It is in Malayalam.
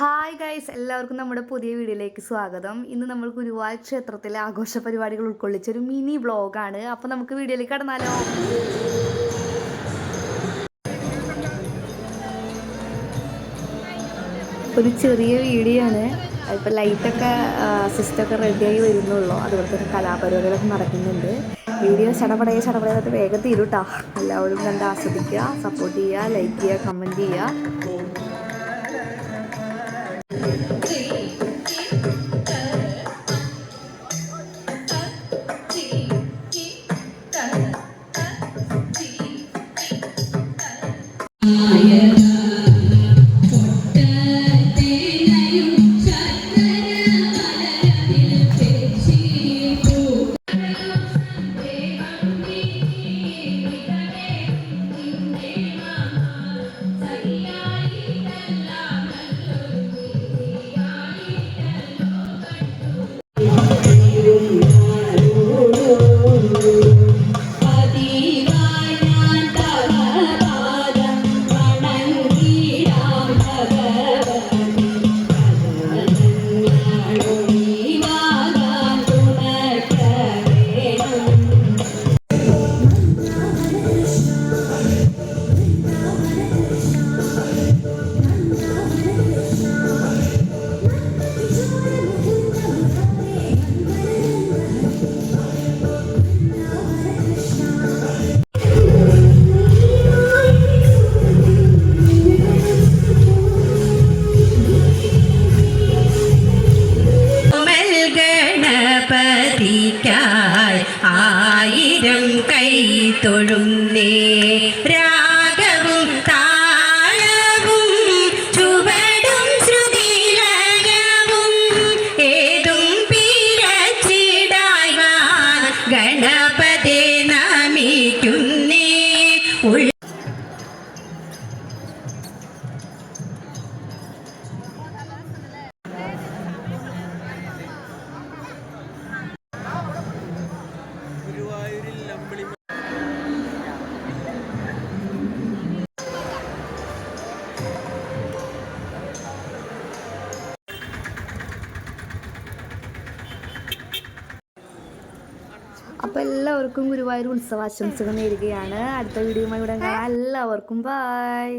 ഹായ് ഗൈസ് എല്ലാവർക്കും നമ്മുടെ പുതിയ വീഡിയോയിലേക്ക് സ്വാഗതം. ഇന്ന് നമ്മൾ ഗുരുവായൂർ ക്ഷേത്രത്തിലെ ആഘോഷ പരിപാടികൾ ഉൾക്കൊള്ളിച്ച ഒരു മിനി വ്ളോഗാണ്. അപ്പോൾ നമുക്ക് വീഡിയോയിലേക്ക് കടന്നാലോ? ഒരു ചെറിയ വീഡിയോ ആണ് ഇപ്പോൾ ലൈറ്റൊക്കെ സിസ്റ്റമൊക്കെ റെഡിയായി വരുന്നുള്ളൂ. അതുപോലെ തന്നെ കലാപരിപാടികളൊക്കെ നടക്കുന്നുണ്ട്. വീഡിയോ ചടപടയെ ചടപടയായിട്ട് വേഗം തീരുട്ടാ. എല്ലാവരും കണ്ട് ആസ്വദിക്കുക സപ്പോർട്ട് ചെയ്യുക ലൈക്ക് ചെയ്യുക കമന്റ് ചെയ്യുക. Yeah. ഗണപതിക്കായി ആയിരം കൈ തൊഴുന്നേ. രാഗവും താളവും ചുവടും ശ്രുതിലയവും ഏതും പിഴച്ചിടാൻ ഗണപതി അപ്പോൾ എല്ലാവർക്കും ഗുരുവായൂർ ഉത്സവാശംസകൾ നേരുകയാണ്. അടുത്ത വീഡിയോയുമായി ഇവിടെ എല്ലാവർക്കും ബായ്